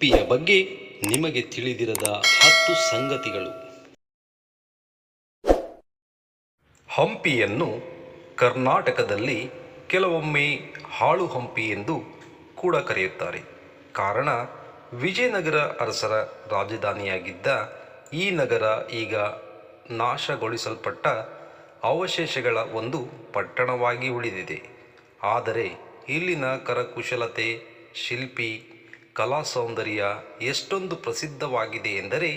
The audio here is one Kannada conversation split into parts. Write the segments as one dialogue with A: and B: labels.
A: ಹಂಪಿಯ ಬಗ್ಗೆ ನಿಮಗೆ ತಿಳಿದಿರದ ಹತ್ತು ಸಂಗತಿಗಳು. ಹಂಪಿಯನ್ನು ಕರ್ನಾಟಕದಲ್ಲಿ ಕೆಲವೊಮ್ಮೆ ಹಾಳು ಹಂಪಿ ಎಂದು ಕೂಡ ಕರೆಯುತ್ತಾರೆ. ಕಾರಣ, ವಿಜಯನಗರ ಅರಸರ ರಾಜಧಾನಿಯಾಗಿದ್ದ ಈ ನಗರ ಈಗ ನಾಶಗೊಳಿಸಲ್ಪಟ್ಟ ಅವಶೇಷಗಳ ಒಂದು ಪಟ್ಟಣವಾಗಿ ಉಳಿದಿದೆ. ಆದರೆ, ಇಲ್ಲಿನ ಕರಕುಶಲತೆ, ಶಿಲ್ಪಿ ಕಲಾ ಸೌಂದರ್ಯ ಎಷ್ಟೊಂದು ಪ್ರಸಿದ್ಧವಾಗಿದೆ ಎಂದರೆ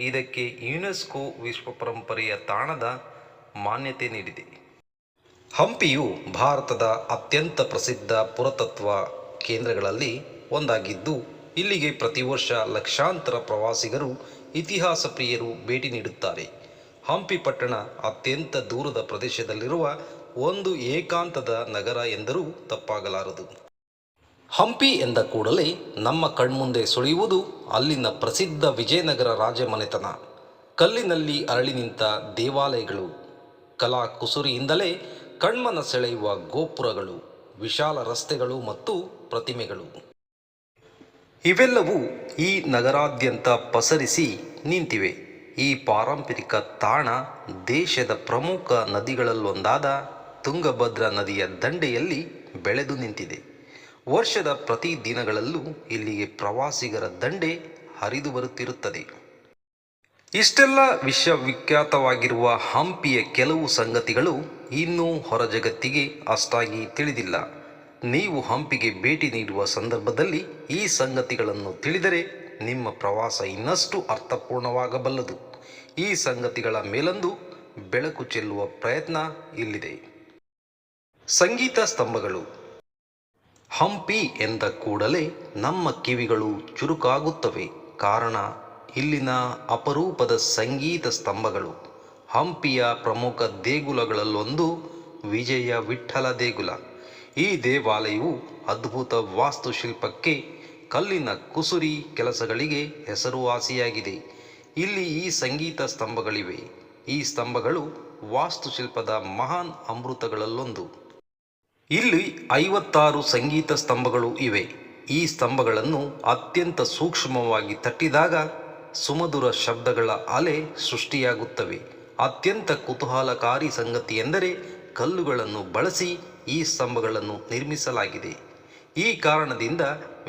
A: ಇದಕ್ಕೆ ಯುನೆಸ್ಕೋ ವಿಶ್ವ ಪರಂಪರೆಯ ತಾಣದ ಮಾನ್ಯತೆ ನೀಡಿದೆ. ಹಂಪಿಯು ಭಾರತದ ಅತ್ಯಂತ ಪ್ರಸಿದ್ಧ ಪುರಾತತ್ವ ಕೇಂದ್ರಗಳಲ್ಲಿ ಒಂದಾಗಿದ್ದು, ಇಲ್ಲಿಗೆ ಪ್ರತಿ ವರ್ಷ ಲಕ್ಷಾಂತರ ಪ್ರವಾಸಿಗರು ಇತಿಹಾಸ ಪ್ರಿಯರು ಭೇಟಿ ನೀಡುತ್ತಾರೆ. ಹಂಪಿ ಪಟ್ಟಣ ಅತ್ಯಂತ ದೂರದ ಪ್ರದೇಶದಲ್ಲಿರುವ ಒಂದು ಏಕಾಂತದ ನಗರ ಎಂದರೂ ತಪ್ಪಾಗಲಾರದು. ಹಂಪಿ ಎಂದ ಕೂಡಲೇ ನಮ್ಮ ಕಣ್ಮುಂದೆ ಸುಳಿಯುವುದು ಅಲ್ಲಿನ ಪ್ರಸಿದ್ಧ ವಿಜಯನಗರ ರಾಜಮನೆತನ. ಕಲ್ಲಿನಲ್ಲಿ ಅರಳಿ ನಿಂತ ದೇವಾಲಯಗಳು, ಕಲಾ ಕುಸುರಿಯಿಂದಲೇ ಕಣ್ಮನ ಸೆಳೆಯುವ ಗೋಪುರಗಳು, ವಿಶಾಲ ರಸ್ತೆಗಳು ಮತ್ತು ಪ್ರತಿಮೆಗಳು. ಇವೆಲ್ಲವೂ ಈ ನಗರಾದ್ಯಂತ ಪಸರಿಸಿ ನಿಂತಿವೆ. ಈ ಪಾರಂಪರಿಕ ತಾಣ ದೇಶದ ಪ್ರಮುಖ ನದಿಗಳಲ್ಲೊಂದಾದ ತುಂಗಭದ್ರಾ ನದಿಯ ದಂಡೆಯಲ್ಲಿ ಬೆಳೆದು ನಿಂತಿದೆ. ವರ್ಷದ ಪ್ರತಿ ದಿನಗಳಲ್ಲೂ ಇಲ್ಲಿಗೆ ಪ್ರವಾಸಿಗರ ದಂಡೆ ಹರಿದು ಬರುತ್ತಿರುತ್ತದೆ. ಇಷ್ಟೆಲ್ಲ ವಿಶ್ವವಿಖ್ಯಾತವಾಗಿರುವ ಹಂಪಿಯ ಕೆಲವು ಸಂಗತಿಗಳು ಇನ್ನೂ ಹೊರ ಜಗತ್ತಿಗೆ ಅಷ್ಟಾಗಿ ತಿಳಿದಿಲ್ಲ. ನೀವು ಹಂಪಿಗೆ ಭೇಟಿ ನೀಡುವ ಸಂದರ್ಭದಲ್ಲಿ ಈ ಸಂಗತಿಗಳನ್ನು ತಿಳಿದರೆ ನಿಮ್ಮ ಪ್ರವಾಸ ಇನ್ನಷ್ಟು ಅರ್ಥಪೂರ್ಣವಾಗಬಲ್ಲದು. ಈ ಸಂಗತಿಗಳ ಮೇಲೊಂದು ಬೆಳಕು ಚೆಲ್ಲುವ ಪ್ರಯತ್ನ ಇಲ್ಲಿದೆ. ಸಂಗೀತ ಸ್ತಂಭಗಳು. ಹಂಪಿ ಎಂದ ಕೂಡಲೇ ನಮ್ಮ ಕಿವಿಗಳು ಚುರುಕಾಗುತ್ತವೆ. ಕಾರಣ, ಇಲ್ಲಿನ ಅಪರೂಪದ ಸಂಗೀತ ಸ್ತಂಭಗಳು. ಹಂಪಿಯ ಪ್ರಮುಖ ದೇಗುಲಗಳಲ್ಲೊಂದು ವಿಜಯ ವಿಠ್ಠಲ ದೇಗುಲ. ಈ ದೇವಾಲಯವು ಅದ್ಭುತ ವಾಸ್ತುಶಿಲ್ಪಕ್ಕೆ ಕಲ್ಲಿನ ಕುಸುರಿ ಕೆಲಸಗಳಿಗೆ ಹೆಸರುವಾಸಿಯಾಗಿದೆ. ಇಲ್ಲಿ ಈ ಸಂಗೀತ ಸ್ತಂಭಗಳಿವೆ. ಈ ಸ್ತಂಭಗಳು ವಾಸ್ತುಶಿಲ್ಪದ ಮಹಾನ್ ಅಮೃತಗಳಲ್ಲೊಂದು. ಇಲ್ಲಿ ಐವತ್ತಾರು ಸಂಗೀತ ಸ್ತಂಭಗಳು ಇವೆ. ಈ ಸ್ತಂಭಗಳನ್ನು ಅತ್ಯಂತ ಸೂಕ್ಷ್ಮವಾಗಿ ತಟ್ಟಿದಾಗ ಸುಮಧುರ ಶಬ್ದಗಳ ಅಲೆ ಸೃಷ್ಟಿಯಾಗುತ್ತವೆ. ಅತ್ಯಂತ ಕುತೂಹಲಕಾರಿ ಸಂಗತಿಯೆಂದರೆ ಕಲ್ಲುಗಳನ್ನು ಬಳಸಿ ಈ ಸ್ತಂಭಗಳನ್ನು ನಿರ್ಮಿಸಲಾಗಿದೆ. ಈ ಕಾರಣದಿಂದ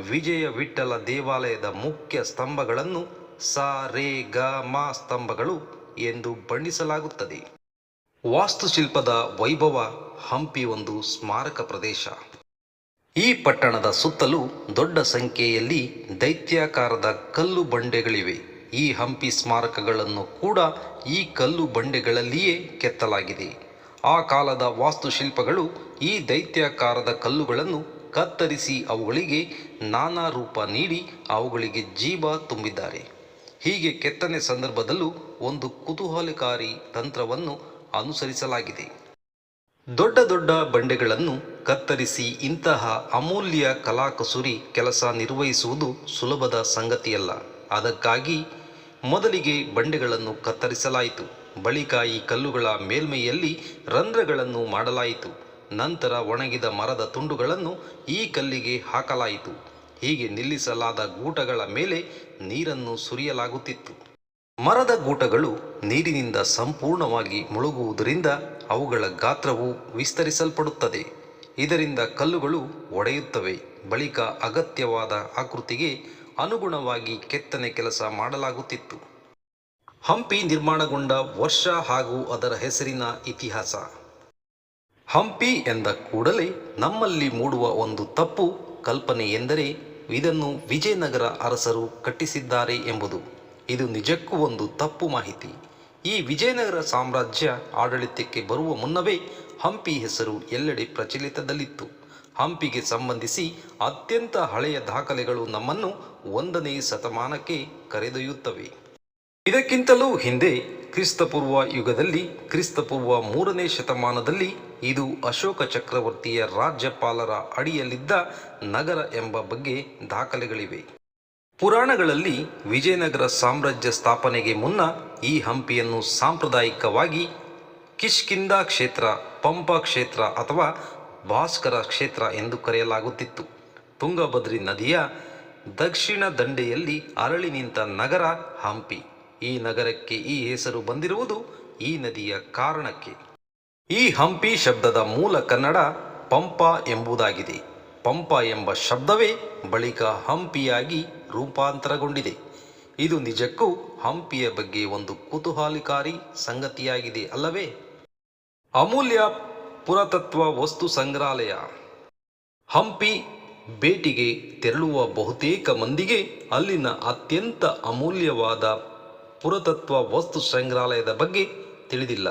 A: ವಿಜಯ ವಿಠಲ ದೇವಾಲಯದ ಮುಖ್ಯ ಸ್ತಂಭಗಳನ್ನು ಸ, ರೇ, ಗ, ಮ ಸ್ತಂಭಗಳು ಎಂದು ಬಣ್ಣಿಸಲಾಗುತ್ತದೆ. ವಾಸ್ತುಶಿಲ್ಪದ ವೈಭವ ಹಂಪಿ ಒಂದು ಸ್ಮಾರಕ ಪ್ರದೇಶ. ಈ ಪಟ್ಟಣದ ಸುತ್ತಲೂ ದೊಡ್ಡ ಸಂಖ್ಯೆಯಲ್ಲಿ ದೈತ್ಯಾಕಾರದ ಕಲ್ಲು ಬಂಡೆಗಳಿವೆ. ಈ ಹಂಪಿ ಸ್ಮಾರಕಗಳನ್ನು ಕೂಡ ಈ ಕಲ್ಲು ಬಂಡೆಗಳಲ್ಲಿಯೇ ಕೆತ್ತಲಾಗಿದೆ. ಆ ಕಾಲದ ವಾಸ್ತುಶಿಲ್ಪಗಳು ಈ ದೈತ್ಯಾಕಾರದ ಕಲ್ಲುಗಳನ್ನು ಕತ್ತರಿಸಿ ಅವುಗಳಿಗೆ ನಾನಾ ರೂಪ ನೀಡಿ ಅವುಗಳಿಗೆ ಜೀವ ತುಂಬಿದ್ದಾರೆ. ಹೀಗೆ ಕೆತ್ತನೆ ಸಂದರ್ಭದಲ್ಲೂ ಒಂದು ಕುತೂಹಲಕಾರಿ ತಂತ್ರವನ್ನು ಅನುಸರಿಸಲಾಗಿದೆ. ದೊಡ್ಡ ದೊಡ್ಡ ಬಂಡೆಗಳನ್ನು ಕತ್ತರಿಸಿ ಇಂತಹ ಅಮೂಲ್ಯ ಕಲಾಕಸುರಿ ಕೆಲಸ ನಿರ್ವಹಿಸುವುದು ಸುಲಭದ ಸಂಗತಿಯಲ್ಲ. ಅದಕ್ಕಾಗಿ ಮೊದಲಿಗೆ ಬಂಡೆಗಳನ್ನು ಕತ್ತರಿಸಲಾಯಿತು. ಬಳಿಕ ಈ ಕಲ್ಲುಗಳ ಮೇಲ್ಮೈಯಲ್ಲಿ ರಂಧ್ರಗಳನ್ನು ಮಾಡಲಾಯಿತು. ನಂತರ ಒಣಗಿದ ಮರದ ತುಂಡುಗಳನ್ನು ಈ ಕಲ್ಲಿಗೆ ಹಾಕಲಾಯಿತು. ಹೀಗೆ ನಿಲ್ಲಿಸಲಾದ ಗೂಟಗಳ ಮೇಲೆ ನೀರನ್ನು ಸುರಿಯಲಾಗುತ್ತಿತ್ತು. ಮರದ ಗೂಟಗಳು ನೀರಿನಿಂದ ಸಂಪೂರ್ಣವಾಗಿ ಮುಳುಗುವುದರಿಂದ ಅವುಗಳ ಗಾತ್ರವು ವಿಸ್ತರಿಸಲ್ಪಡುತ್ತದೆ. ಇದರಿಂದ ಕಲ್ಲುಗಳು ಒಡೆಯುತ್ತವೆ. ಬಳಿಕ ಅಗತ್ಯವಾದ ಆಕೃತಿಗೆ ಅನುಗುಣವಾಗಿ ಕೆತ್ತನೆ ಕೆಲಸ ಮಾಡಲಾಗುತ್ತಿತ್ತು. ಹಂಪಿ ನಿರ್ಮಾಣಗೊಂಡ ವರ್ಷ ಹಾಗೂ ಅದರ ಹೆಸರಿನ ಇತಿಹಾಸ. ಹಂಪಿ ಎಂದ ಕೂಡಲೇ ನಮ್ಮಲ್ಲಿ ಮೂಡುವ ಒಂದು ತಪ್ಪು ಕಲ್ಪನೆ ಎಂದರೆ ಇದನ್ನು ವಿಜಯನಗರ ಅರಸರು ಕಟ್ಟಿಸಿದ್ದಾರೆ ಎಂಬುದು. ಇದು ನಿಜಕ್ಕೂ ಒಂದು ತಪ್ಪು ಮಾಹಿತಿ. ಈ ವಿಜಯನಗರ ಸಾಮ್ರಾಜ್ಯ ಆಡಳಿತಕ್ಕೆ ಬರುವ ಮುನ್ನವೇ ಹಂಪಿ ಹೆಸರು ಎಲ್ಲೆಡೆ ಪ್ರಚಲಿತದಲ್ಲಿತ್ತು. ಹಂಪಿಗೆ ಸಂಬಂಧಿಸಿ ಅತ್ಯಂತ ಹಳೆಯ ದಾಖಲೆಗಳು ನಮ್ಮನ್ನು ಒಂದನೇ ಶತಮಾನಕ್ಕೆ ಕರೆದೊಯ್ಯುತ್ತವೆ. ಇದಕ್ಕಿಂತಲೂ ಹಿಂದೆ ಕ್ರಿಸ್ತಪೂರ್ವ ಯುಗದಲ್ಲಿ ಕ್ರಿಸ್ತಪೂರ್ವ ಮೂರನೇ ಶತಮಾನದಲ್ಲಿ ಇದು ಅಶೋಕ ಚಕ್ರವರ್ತಿಯ ರಾಜ್ಯಪಾಲರ ಅಡಿಯಲ್ಲಿದ್ದ ನಗರ ಎಂಬ ಬಗ್ಗೆ ದಾಖಲೆಗಳಿವೆ. ಪುರಾಣಗಳಲ್ಲಿ ವಿಜಯನಗರ ಸಾಮ್ರಾಜ್ಯ ಸ್ಥಾಪನೆಗೆ ಮುನ್ನ ಈ ಹಂಪಿಯನ್ನು ಸಾಂಪ್ರದಾಯಿಕವಾಗಿ ಕಿಷ್ಕಿಂದ ಕ್ಷೇತ್ರ, ಪಂಪ ಕ್ಷೇತ್ರ ಅಥವಾ ಭಾಸ್ಕರ ಕ್ಷೇತ್ರ ಎಂದು ಕರೆಯಲಾಗುತ್ತಿತ್ತು. ತುಂಗಭದ್ರಿ ನದಿಯ ದಕ್ಷಿಣ ದಂಡೆಯಲ್ಲಿ ಅರಳಿ ನಿಂತ ನಗರ ಹಂಪಿ. ಈ ನಗರಕ್ಕೆ ಈ ಹೆಸರು ಬಂದಿರುವುದು ಈ ನದಿಯ ಕಾರಣಕ್ಕೆ. ಈ ಹಂಪಿ ಶಬ್ದದ ಮೂಲ ಕನ್ನಡ ಪಂಪ ಎಂಬುದಾಗಿದೆ. ಪಂಪ ಎಂಬ ಶಬ್ದವೇ ಬಳಿಕ ಹಂಪಿಯಾಗಿ ರೂಪಾಂತರಗೊಂಡಿದೆ. ಇದು ನಿಜಕ್ಕೂ ಹಂಪಿಯ ಬಗ್ಗೆ ಒಂದು ಕುತೂಹಲಕಾರಿ ಸಂಗತಿಯಾಗಿದೆ ಅಲ್ಲವೇ? ಅಮೂಲ್ಯ ಪುರಾತತ್ವ ವಸ್ತು ಸಂಗ್ರಹಾಲಯ. ಹಂಪಿ ಭೇಟಿಗೆ ತೆರಳುವ ಬಹುತೇಕ ಮಂದಿಗೆ ಅಲ್ಲಿನ ಅತ್ಯಂತ ಅಮೂಲ್ಯವಾದ ಪುರಾತತ್ವ ವಸ್ತು ಸಂಗ್ರಹಾಲಯದ ಬಗ್ಗೆ ತಿಳಿದಿಲ್ಲ.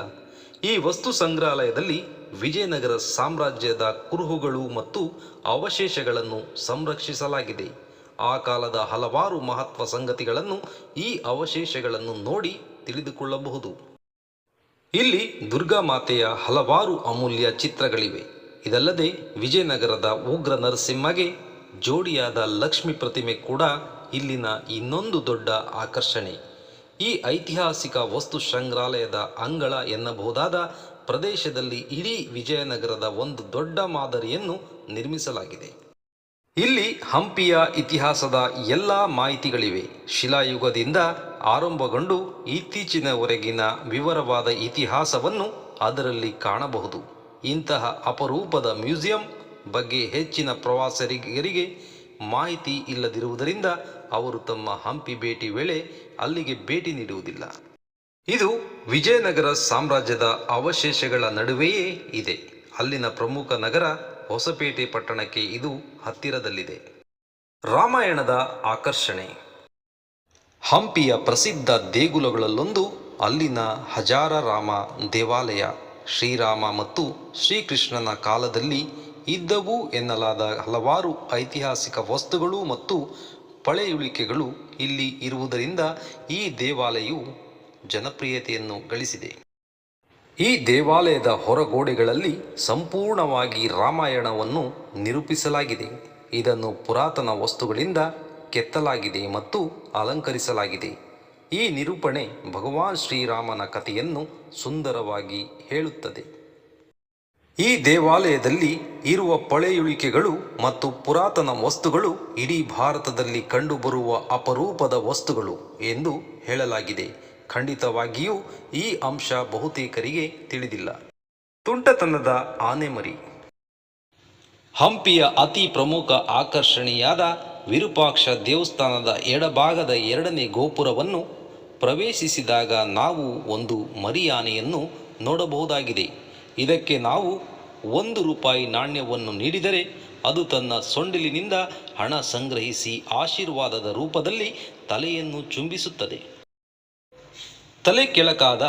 A: ಈ ವಸ್ತು ಸಂಗ್ರಹಾಲಯದಲ್ಲಿ ವಿಜಯನಗರ ಸಾಮ್ರಾಜ್ಯದ ಕುರುಹುಗಳು ಮತ್ತು ಅವಶೇಷಗಳನ್ನು ಸಂರಕ್ಷಿಸಲಾಗಿದೆ. ಆ ಕಾಲದ ಹಲವಾರು ಮಹತ್ವ ಸಂಗತಿಗಳನ್ನು ಈ ಅವಶೇಷಗಳನ್ನು ನೋಡಿ ತಿಳಿದುಕೊಳ್ಳಬಹುದು. ಇಲ್ಲಿ ದುರ್ಗಾ ಮಾತೆಯ ಹಲವಾರು ಅಮೂಲ್ಯ ಚಿತ್ರಗಳಿವೆ. ಇದಲ್ಲದೆ ವಿಜಯನಗರದ ಉಗ್ರ ನರಸಿಂಹಗೆ ಜೋಡಿಯಾದ ಲಕ್ಷ್ಮಿ ಪ್ರತಿಮೆ ಕೂಡ ಇಲ್ಲಿನ ಇನ್ನೊಂದು ದೊಡ್ಡ ಆಕರ್ಷಣೆ. ಈ ಐತಿಹಾಸಿಕ ವಸ್ತು ಸಂಗ್ರಹಾಲಯದ ಅಂಗಳ ಎನ್ನಬಹುದಾದ ಪ್ರದೇಶದಲ್ಲಿ ಇಡೀ ವಿಜಯನಗರದ ಒಂದು ದೊಡ್ಡ ಮಾದರಿಯನ್ನು ನಿರ್ಮಿಸಲಾಗಿದೆ. ಇಲ್ಲಿ ಹಂಪಿಯ ಇತಿಹಾಸದ ಎಲ್ಲ ಮಾಹಿತಿಗಳಿವೆ. ಶಿಲಾಯುಗದಿಂದ ಆರಂಭಗೊಂಡು ಇತ್ತೀಚಿನವರೆಗಿನ ವಿವರವಾದ ಇತಿಹಾಸವನ್ನು ಅದರಲ್ಲಿ ಕಾಣಬಹುದು. ಇಂತಹ ಅಪರೂಪದ ಮ್ಯೂಸಿಯಂ ಬಗ್ಗೆ ಹೆಚ್ಚಿನ ಪ್ರವಾಸಿಗರಿಗೆ ಮಾಹಿತಿ ಇಲ್ಲದಿರುವುದರಿಂದ ಅವರು ತಮ್ಮ ಹಂಪಿ ಭೇಟಿ ವೇಳೆ ಅಲ್ಲಿಗೆ ಭೇಟಿ ನೀಡುವುದಿಲ್ಲ. ಇದು ವಿಜಯನಗರ ಸಾಮ್ರಾಜ್ಯದ ಅವಶೇಷಗಳ ನಡುವೆಯೇ ಇದೆ. ಅಲ್ಲಿನ ಪ್ರಮುಖ ನಗರ ಹೊಸಪೇಟೆ ಪಟ್ಟಣಕ್ಕೆ ಇದು ಹತ್ತಿರದಲ್ಲಿದೆ. ರಾಮಾಯಣದ ಆಕರ್ಷಣೆ. ಹಂಪಿಯ ಪ್ರಸಿದ್ಧ ದೇಗುಲಗಳಲ್ಲೊಂದು ಅಲ್ಲಿನ ಹಜಾರ ರಾಮ ದೇವಾಲಯ. ಶ್ರೀರಾಮ ಮತ್ತು ಶ್ರೀಕೃಷ್ಣನ ಕಾಲದಲ್ಲಿ ಇದ್ದವು ಎನ್ನಲಾದ ಹಲವಾರು ಐತಿಹಾಸಿಕ ವಸ್ತುಗಳು ಮತ್ತು ಪಳೆಯುಳಿಕೆಗಳು ಇಲ್ಲಿ ಇರುವುದರಿಂದ ಈ ದೇವಾಲಯವು ಜನಪ್ರಿಯತೆಯನ್ನು ಗಳಿಸಿದೆ. ಈ ದೇವಾಲಯದ ಹೊರಗೋಡೆಗಳಲ್ಲಿ ಸಂಪೂರ್ಣವಾಗಿ ರಾಮಾಯಣವನ್ನು ನಿರೂಪಿಸಲಾಗಿದೆ. ಇದನ್ನು ಪುರಾತನ ವಸ್ತುಗಳಿಂದ ಕೆತ್ತಲಾಗಿದೆ ಮತ್ತು ಅಲಂಕರಿಸಲಾಗಿದೆ. ಈ ನಿರೂಪಣೆ ಭಗವಾನ್ ಶ್ರೀರಾಮನ ಕಥೆಯನ್ನು ಸುಂದರವಾಗಿ ಹೇಳುತ್ತದೆ. ಈ ದೇವಾಲಯದಲ್ಲಿ ಇರುವ ಪಳೆಯುಳಿಕೆಗಳು ಮತ್ತು ಪುರಾತನ ವಸ್ತುಗಳು ಇಡೀ ಭಾರತದಲ್ಲಿ ಕಂಡುಬರುವ ಅಪರೂಪದ ವಸ್ತುಗಳು ಎಂದು ಹೇಳಲಾಗಿದೆ. ಖಂಡಿತವಾಗಿಯೂ ಈ ಅಂಶ ಬಹುತೇಕರಿಗೆ ತಿಳಿದಿಲ್ಲ. ತುಂಟತನದ ಆನೆಮರಿ ಹಂಪಿಯ ಅತಿ ಪ್ರಮುಖ ಆಕರ್ಷಣೆಯಾದ ವಿರೂಪಾಕ್ಷ ದೇವಸ್ಥಾನದ ಎಡಭಾಗದ ಎರಡನೇ ಗೋಪುರವನ್ನು ಪ್ರವೇಶಿಸಿದಾಗ ನಾವು ಒಂದು ಮರಿಯಾನೆಯನ್ನು ನೋಡಬಹುದಾಗಿದೆ. ಇದಕ್ಕೆ ನಾವು ಒಂದು ರೂಪಾಯಿ ನಾಣ್ಯವನ್ನು ನೀಡಿದರೆ ಅದು ತನ್ನ ಸೊಂಡಿಲಿನಿಂದ ಹಣ ಸಂಗ್ರಹಿಸಿ ಆಶೀರ್ವಾದದ ರೂಪದಲ್ಲಿ ತಲೆಯನ್ನು ಚುಂಬಿಸುತ್ತದೆ. ತಲೆ ಕೆಳಕಾದ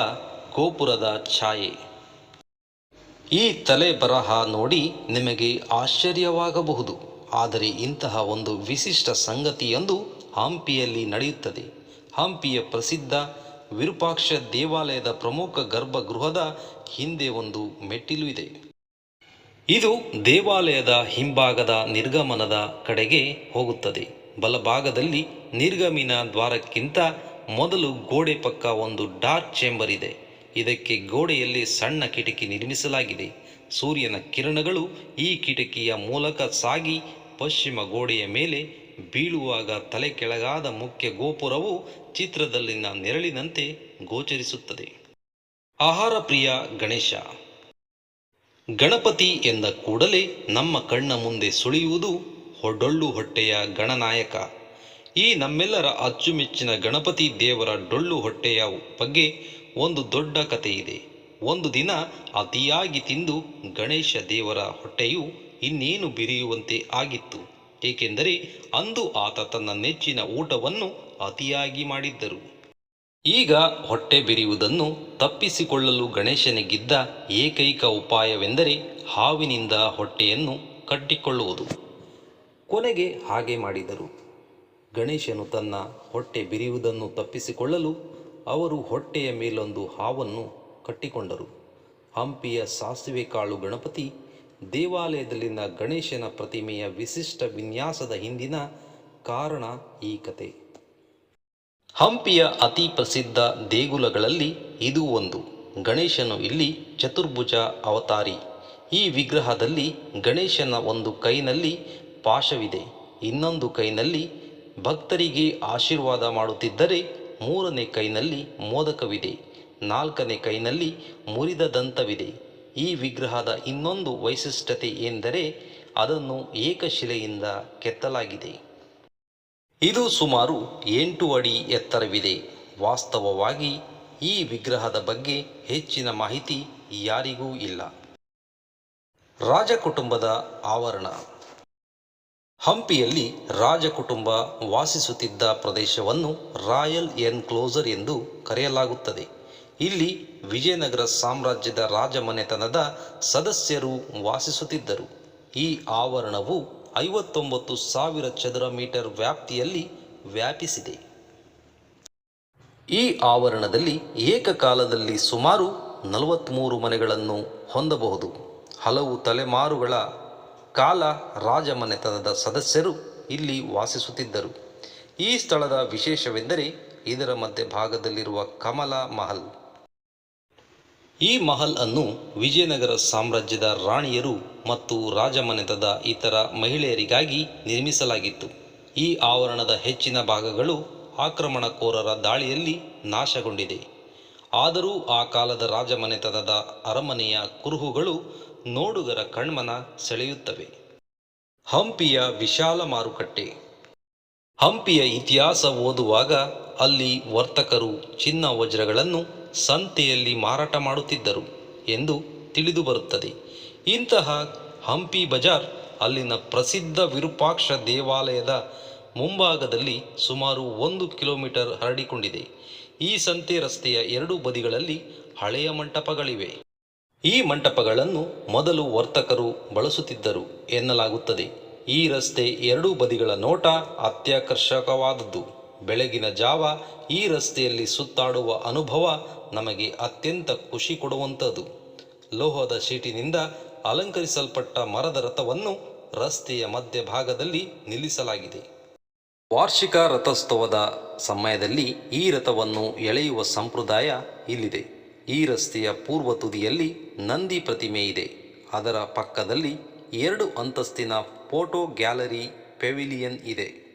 A: ಗೋಪುರದ ಛಾಯೆ. ಈ ತಲೆ ಬರಹ ನೋಡಿ ನಿಮಗೆ ಆಶ್ಚರ್ಯವಾಗಬಹುದು. ಆದರೆ ಇಂತಹ ಒಂದು ವಿಶಿಷ್ಟ ಸಂಗತಿಯೊಂದು ಹಂಪಿಯಲ್ಲಿ ನಡೆಯುತ್ತದೆ. ಹಂಪಿಯ ಪ್ರಸಿದ್ಧ ವಿರೂಪಾಕ್ಷ ದೇವಾಲಯದ ಪ್ರಮುಖ ಗರ್ಭಗೃಹದ ಹಿಂದೆ ಒಂದು ಮೆಟ್ಟಿಲು ಇದೆ. ಇದು ದೇವಾಲಯದ ಹಿಂಭಾಗದ ನಿರ್ಗಮನದ ಕಡೆಗೆ ಹೋಗುತ್ತದೆ. ಬಲಭಾಗದಲ್ಲಿ ನಿರ್ಗಮಿನ ದ್ವಾರಕ್ಕಿಂತ ಮೊದಲು ಗೋಡೆ ಪಕ್ಕ ಒಂದು ಡಾರ್ಕ್ ಚೇಂಬರ್ ಇದೆ. ಇದಕ್ಕೆ ಗೋಡೆಯಲ್ಲಿ ಸಣ್ಣ ಕಿಟಕಿ ನಿರ್ಮಿಸಲಾಗಿದೆ. ಸೂರ್ಯನ ಕಿರಣಗಳು ಈ ಕಿಟಕಿಯ ಮೂಲಕ ಸಾಗಿ ಪಶ್ಚಿಮ ಗೋಡೆಯ ಮೇಲೆ ಬೀಳುವಾಗ ತಲೆ ಕೆಳಗಾದ ಮುಖ್ಯ ಗೋಪುರವು ಚಿತ್ರದಲ್ಲಿನ ನೆರಳಿನಂತೆ ಗೋಚರಿಸುತ್ತದೆ. ಆಹಾರ ಪ್ರಿಯ ಗಣೇಶ, ಗಣಪತಿ ಎಂದ ಕೂಡಲೇ ನಮ್ಮ ಕಣ್ಣ ಮುಂದೆ ಸುಳಿಯುವುದು ಹೊಡೊಳ್ಳು ಹೊಟ್ಟೆಯ ಗಣನಾಯಕ. ಈ ನಮ್ಮೆಲ್ಲರ ಅಚ್ಚುಮೆಚ್ಚಿನ ಗಣಪತಿ ದೇವರ ಡೊಳ್ಳು ಹೊಟ್ಟೆಯ ಬಗ್ಗೆ ಒಂದು ದೊಡ್ಡ ಕತೆ ಇದೆ. ಒಂದು ದಿನ ಅತಿಯಾಗಿ ತಿಂದು ಗಣೇಶ ದೇವರ ಹೊಟ್ಟೆಯು ಇನ್ನೇನು ಬಿರಿಯುವಂತೆ ಆಗಿತ್ತು. ಏಕೆಂದರೆ ಅಂದು ಆತ ತನ್ನ ನೆಚ್ಚಿನ ಊಟವನ್ನು ಅತಿಯಾಗಿ ಮಾಡಿದ್ದರು. ಈಗ ಹೊಟ್ಟೆ ಬಿರಿಯುವುದನ್ನು ತಪ್ಪಿಸಿಕೊಳ್ಳಲು ಗಣೇಶನಿಗಿದ್ದ ಏಕೈಕ ಉಪಾಯವೆಂದರೆ ಹಾವಿನಿಂದ ಹೊಟ್ಟೆಯನ್ನು ಕಟ್ಟಿಕೊಳ್ಳುವುದು. ಕೊನೆಗೆ ಹಾಗೆ ಮಾಡಿದರು. ಗಣೇಶನು ತನ್ನ ಹೊಟ್ಟೆ ಬಿರಿಯುವುದನ್ನು ತಪ್ಪಿಸಿಕೊಳ್ಳಲು ಅವರು ಹೊಟ್ಟೆಯ ಮೇಲೊಂದು ಹಾವನ್ನು ಕಟ್ಟಿಕೊಂಡರು. ಹಂಪಿಯ ಸಾಸಿವೆ ಕಾಳು ಗಣಪತಿ ದೇವಾಲಯದಲ್ಲಿನ ಗಣೇಶನ ಪ್ರತಿಮೆಯ ವಿಶಿಷ್ಟ ವಿನ್ಯಾಸದ ಹಿಂದಿನ ಕಾರಣ ಈ ಕತೆ. ಹಂಪಿಯ ಅತಿ ಪ್ರಸಿದ್ಧ ದೇಗುಲಗಳಲ್ಲಿ ಇದು ಒಂದು. ಗಣೇಶನು ಇಲ್ಲಿ ಚತುರ್ಭುಜ ಅವತಾರಿ. ಈ ವಿಗ್ರಹದಲ್ಲಿ ಗಣೇಶನ ಒಂದು ಕೈನಲ್ಲಿ ಪಾಶವಿದೆ. ಇನ್ನೊಂದು ಕೈನಲ್ಲಿ ಭಕ್ತರಿಗೆ ಆಶೀರ್ವಾದ ಮಾಡುತ್ತಿದ್ದರೆ ಮೂರನೇ ಕೈನಲ್ಲಿ ಮೋದಕವಿದೆ, ನಾಲ್ಕನೇ ಕೈನಲ್ಲಿ ಮುರಿದ ದಂತವಿದೆ. ಈ ವಿಗ್ರಹದ ಇನ್ನೊಂದು ವೈಶಿಷ್ಟ್ಯತೆ ಎಂದರೆ ಅದನ್ನು ಏಕಶಿಲೆಯಿಂದ ಕೆತ್ತಲಾಗಿದೆ. ಇದು ಸುಮಾರು ಎಂಟು ಅಡಿ ಎತ್ತರವಿದೆ. ವಾಸ್ತವವಾಗಿ ಈ ವಿಗ್ರಹದ ಬಗ್ಗೆ ಹೆಚ್ಚಿನ ಮಾಹಿತಿ ಯಾರಿಗೂ ಇಲ್ಲ. ರಾಜಕುಟುಂಬದ ಆವರಣ. ಹಂಪಿಯಲ್ಲಿ ರಾಜಕುಟುಂಬ ವಾಸಿಸುತ್ತಿದ್ದ ಪ್ರದೇಶವನ್ನು ರಾಯಲ್ ಎನ್ಕ್ಲೋಸರ್ ಎಂದು ಕರೆಯಲಾಗುತ್ತದೆ. ಇಲ್ಲಿ ವಿಜಯನಗರ ಸಾಮ್ರಾಜ್ಯದ ರಾಜಮನೆತನದ ಸದಸ್ಯರು ವಾಸಿಸುತ್ತಿದ್ದರು. ಈ ಆವರಣವು ಐವತ್ತೊಂಬತ್ತು ಸಾವಿರ ಚದರ ಮೀಟರ್ ವ್ಯಾಪ್ತಿಯಲ್ಲಿ ವ್ಯಾಪಿಸಿದೆ. ಈ ಆವರಣದಲ್ಲಿ ಏಕಕಾಲದಲ್ಲಿ ಸುಮಾರು ನಲವತ್ತ್ಮೂರು ಮನೆಗಳನ್ನು ಹೊಂದಬಹುದು. ಹಲವು ತಲೆಮಾರುಗಳ ಕಾಲ ರಾಜಮನೆತನದ ಸದಸ್ಯರು ಇಲ್ಲಿ ವಾಸಿಸುತ್ತಿದ್ದರು. ಈ ಸ್ಥಳದ ವಿಶೇಷವೆಂದರೆ ಇದರ ಮಧ್ಯಭಾಗದಲ್ಲಿರುವ ಕಮಲ ಮಹಲ್. ಈ ಮಹಲ್ ಅನ್ನು ವಿಜಯನಗರ ಸಾಮ್ರಾಜ್ಯದ ರಾಣಿಯರು ಮತ್ತು ರಾಜಮನೆತದ ಇತರ ಮಹಿಳೆಯರಿಗಾಗಿ ನಿರ್ಮಿಸಲಾಗಿತ್ತು. ಈ ಆವರಣದ ಹೆಚ್ಚಿನ ಭಾಗಗಳು ಆಕ್ರಮಣಕೋರರ ದಾಳಿಯಲ್ಲಿ ನಾಶಗೊಂಡಿದೆ. ಆದರೂ ಆ ಕಾಲದ ರಾಜಮನೆತನದ ಅರಮನೆಯ ಕುರುಹುಗಳು ನೋಡುಗರ ಕಣ್ಮನ ಸೆಳೆಯುತ್ತವೆ. ಹಂಪಿಯ ವಿಶಾಲ ಮಾರುಕಟ್ಟೆ. ಹಂಪಿಯ ಇತಿಹಾಸ ಓದುವಾಗ ಅಲ್ಲಿ ವರ್ತಕರು ಚಿನ್ನ ವಜ್ರಗಳನ್ನು ಸಂತೆಯಲ್ಲಿ ಮಾರಾಟ ಮಾಡುತ್ತಿದ್ದರು ಎಂದು ತಿಳಿದುಬರುತ್ತದೆ. ಇಂತಹ ಹಂಪಿ ಬಜಾರ್ ಅಲ್ಲಿನ ಪ್ರಸಿದ್ಧ ವಿರೂಪಾಕ್ಷ ದೇವಾಲಯದ ಮುಂಭಾಗದಲ್ಲಿ ಸುಮಾರು ಒಂದು ಕಿಲೋಮೀಟರ್ ಹರಡಿಕೊಂಡಿದೆ. ಈ ಸಂತೆ ರಸ್ತೆಯ ಎರಡೂ ಬದಿಗಳಲ್ಲಿ ಹಳೆಯ ಮಂಟಪಗಳಿವೆ. ಈ ಮಂಟಪಗಳನ್ನು ಮೊದಲು ವರ್ತಕರು ಬಳಸುತ್ತಿದ್ದರು ಎನ್ನಲಾಗುತ್ತದೆ. ಈ ರಸ್ತೆ ಎರಡೂ ಬದಿಗಳ ನೋಟ ಅತ್ಯಾಕರ್ಷಕವಾದದ್ದು. ಬೆಳಗಿನ ಜಾವ ಈ ರಸ್ತೆಯಲ್ಲಿ ಸುತ್ತಾಡುವ ಅನುಭವ ನಮಗೆ ಅತ್ಯಂತ ಖುಷಿ ಕೊಡುವಂಥದ್ದು. ಲೋಹದ ಶೀಟಿನಿಂದ ಅಲಂಕರಿಸಲ್ಪಟ್ಟ ಮರದ ರಥವನ್ನು ರಸ್ತೆಯ ಮಧ್ಯಭಾಗದಲ್ಲಿ ನಿಲ್ಲಿಸಲಾಗಿದೆ. ವಾರ್ಷಿಕ ರಥೋತ್ಸವದ ಸಮಯದಲ್ಲಿ ಈ ರಥವನ್ನು ಎಳೆಯುವ ಸಂಪ್ರದಾಯ ಇಲ್ಲಿದೆ. ಈ ರಸ್ತೆಯ ಪೂರ್ವ ತುದಿಯಲ್ಲಿ ನಂದಿ ಪ್ರತಿಮೆ ಇದೆ. ಅದರ ಪಕ್ಕದಲ್ಲಿ ಎರಡು ಅಂತಸ್ತಿನ ಫೋಟೋ ಗ್ಯಾಲರಿ ಪೆವಿಲಿಯನ್ ಇದೆ.